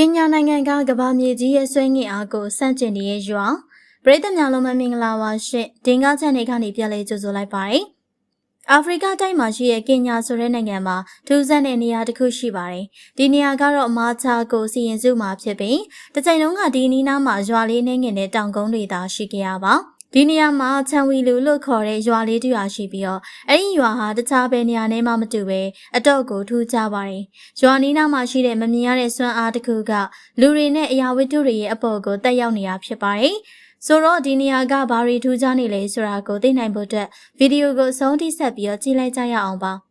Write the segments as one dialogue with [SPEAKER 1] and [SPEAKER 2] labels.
[SPEAKER 1] ကင်ညာနိုင်ငံကကမ္ဘာမြေကြီးရဲ့ဆွဲငင်အားကိုစန့်ကျင်နေတဲ့ရွာပရိသတ်များလုံးမင်္ဂလာပါရှင်ဒင်္ဂချန်နေကနေပြန်လဲကြိုဆိုလိုက်ပါတယ်အာဖရိကတိုက်မှာရှိတဲ့ကင်ညာဆိုတဲ့နိုင်ငံမှာထူးဆန်းတဲ့နေရာတစ်ခုရှိပါတယ်ဒီနေရာကတော့မာချာကိုစီရင်စုမှာဖြစ်ပြီးတစ်ချိန်လုံးကဒီနီးနားမှာရွာလေးနှင်းငင်တဲ့တောင်ကုန်းတွေသာရှိကြရပါ ဒီနေရာမှာချန်ဝီလူလို့ခေါ်တဲ့ရွာလေးတူရွာရှိပြီးတော့အဲ့ဒီရွာဟာတခြားဘယ်နေရာနဲ့မှမတူပဲအတော့ကိုထူးခြားပါတယ်။ရွာနီးနားမှာရှိတဲ့မမြင်ရတဲ့စွမ်းအားတစ်ခုကလူတွေနဲ့အရာဝတ္ထုတွေရဲ့အပေါ်ကိုတက်ရောက်နေတာဖြစ်ပါတယ်။ဆိုတော့ဒီနေရာကဘာတွေထူးခြားနေလဲဆိုတာကိုသိနိုင်ဖို့အတွက်ဗီဒီယိုကိုအဆုံးထိဆက်ပြီးတော့ကြည့်လိုက်ကြရအောင်ပါ။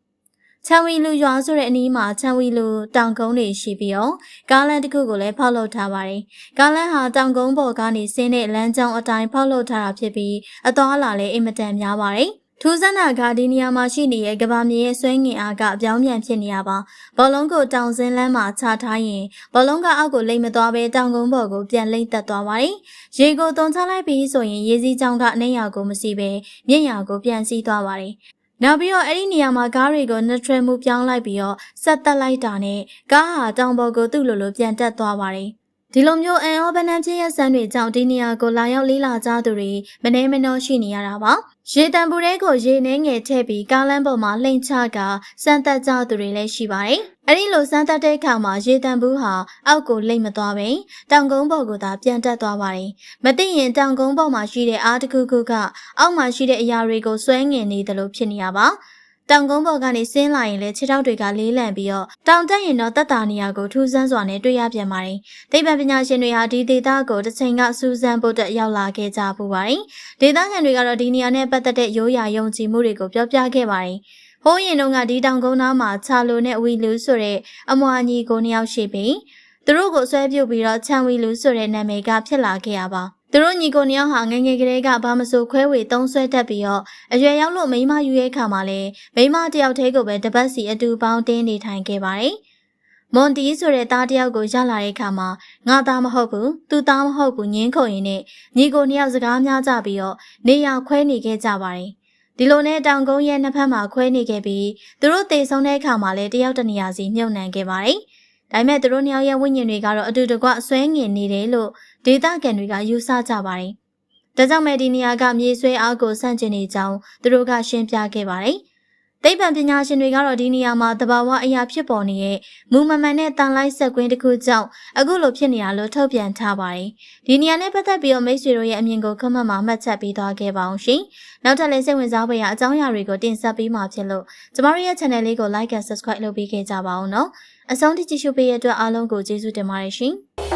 [SPEAKER 1] ချန်ဝီလူရွာဆိုတဲ့အနီးမှာချန်ဝီလူတောင်ကုန်းတွေရှိပြီးတော့ကားလမ်းတစ်ခုကိုလည်းဖောက်လုပ်ထားပါတယ်။ကားလမ်းဟာတောင်ကုန်းပေါ်ကနေဆင်းတဲ့လမ်းကြောင်းအတိုင်းဖောက်လုပ်ထားတာဖြစ်ပြီးအသွားအလာလည်းအင်မတန်များပါတယ်။ထူးဆန်းတာကဒီနေရာမှာရှိနေတဲ့ကဘာမြေရဲ့ဆွဲငင်အားကအပြောင်းပြန်ဖြစ်နေရပါဘောလုံးကိုတောင်စင်းလမ်းမှာချထားရင်ဘောလုံးကအောက်ကိုလိမ့်မသွားဘဲတောင်ကုန်းပေါ်ကိုပြန်လိမ့်တက်သွားပါတယ်။ရေကိုသွန်ချလိုက်ပြီးဆိုရင်ရေစီးကြောင်းကအနှိမ်ရာကိုမစီပဲမြင့်ရာကိုပြန်စီးသွားပါတယ်။ နောက်ပြီးတော့အဲ့ဒီနေရာမှာကားတွေကိုနှထရမှုပြောင်းလိုက်ပြီးတော့ဆက်တက်လိုက်တာနဲ့ကားဟာတောင်ပေါ်ကိုသူ့လိုလိုပြန်တက်သွားပါတယ်။ ဒီလိုမျိုးအန်အောဘနန်ဖြစ်ရဆန်းတွေကြောင့်ဒီနေရာကိုလာရောက်လေးလာကြသူတွေမနေမနှောရှိနေရတာပါ။ရေတံပူတဲကိုရေနှဲငယ်ထည့်ပြီးကားလမ်းပေါ်မှာလှိမ့်ချကစမ်းသက်ကြသူတွေလည်းရှိပါတယ်။အဲ့ဒီလိုစမ်းသက်တဲ့အခါမှာရေတံပူဟာအောက်ကိုလိမ့်မသွားပဲတောင်ကုန်းပေါ်ကိုသာပြန်တက်သွားပါတယ်။မသိရင်တောင်ကုန်းပေါ်မှာရှိတဲ့အားတစ်ခုခုကအောက်မှာရှိတဲ့အရာတွေကိုဆွဲငင်နေတယ်လို့ဖြစ်နေရပါ။ တောင်ကုန်းပေါ်ကနေဆင်းလာရင်လည်းခြေထောက်တွေကလေးလံပြီးတော့တောင်တက်ရင်တော့တက်တာနေရာကိုထူးဆန်းစွာနဲ့တွေ့ရပြန်ပါတယ်။သိပ္ပံပညာရှင်တွေဟာဒီဒေသကိုတစ်ချိန်ကစူးစမ်းဖို့တက်ရောက်လာခဲ့ကြပူပါတယ်။ဒေသခံတွေကတော့ဒီနေရာနဲ့ပတ်သက်တဲ့ရိုးရာယုံကြည်မှုတွေကိုပြောပြခဲ့ပါတယ်။ဟိုးရင်တော့ကဒီတောင်ကုန်းသားမှာချာလိုနဲ့ဝီလူဆိုတဲ့အမွာညီကိုနှစ်ယောက်ရှိပြီးသူတို့ကိုဆွဲပြုတ်ပြီးတော့ချန်ဝီလူဆိုတဲ့နာမည်ကဖြစ်လာခဲ့ရပါ သူတို့ညီကိုနှစ်ယောက်ဟာငငယ်ကလေးကဘာမဆိုခွဲဝေသုံးဆွဲတတ်ပြီးတော့အရွယ်ရောက်လို့မိမယူရဲ့ခါမှာလဲမိမတယောက်တည်းကိုပဲတပတ်စီအတူပေါင်းတင်းနေထိုင်ခဲ့ပါတယ်။မွန်တီဆိုတဲ့သားတယောက်ကိုရလာတဲ့ခါမှာငါသားမဟုတ်ဘူးသူသားမဟုတ်ဘူးညင်းခုန်ရင်နဲ့ညီကိုနှစ်ယောက်စကားများကြပြီးတော့နေရခွဲနေခဲ့ကြပါတယ်။ဒီလိုနဲ့တောင်ကုန်းရဲ့နှစ်ဖက်မှာခွဲနေခဲ့ပြီးသူတို့တေဆုံးတဲ့အခါမှာလည်းတယောက်တနေရာစီမြုပ်နှံခဲ့ပါတယ်။ဒါပေမဲ့သူတို့နှစ်ယောက်ရဲ့ဝိညာဉ်တွေကတော့အတူတကွဆွဲငင်နေတယ်လို့ ဒေတာကန်တွေကယူဆကြပါတယ်။ဒါကြောင့်မဲဒီနေရာကမြေဆွဲအားကိုဆန့်ကျင်နေကြောင်းသူတို့ကရှင်းပြခဲ့ပါတယ်။သိပ္ပံပညာရှင်တွေကတော့ဒီနေရာမှာတဘာဝအရာဖြစ်ပေါ်နေတဲ့မူမမှန်တဲ့တန်လိုက်ဆက်ကွင်းတစ်ခုကြောင့်အခုလိုဖြစ်နေတာလို့ထုတ်ပြန်ထားပါတယ်။ဒီနေရာနဲ့ပတ်သက်ပြီးတော့မိတ်ဆွေတို့ရဲ့အမြင်ကိုခမတ်မှာမှတ်ချက်ပေးသွားခဲ့ပါအောင်ရှင်။နောက်ထပ်လည်းစိတ်ဝင်စားဖွယ်ရာအကြောင်းအရာတွေကိုတင်ဆက်ပေးမှာဖြစ်လို့ကျမတို့ရဲ့ channel လေးကို like and subscribe လုပ်ပေးခဲ့ကြပါအောင်နော်။အဆုံးထိကြည့်ရှုပေးရတဲ့အတွက်အားလုံးကိုကျေးဇူးတင်ပါတယ်ရှင်။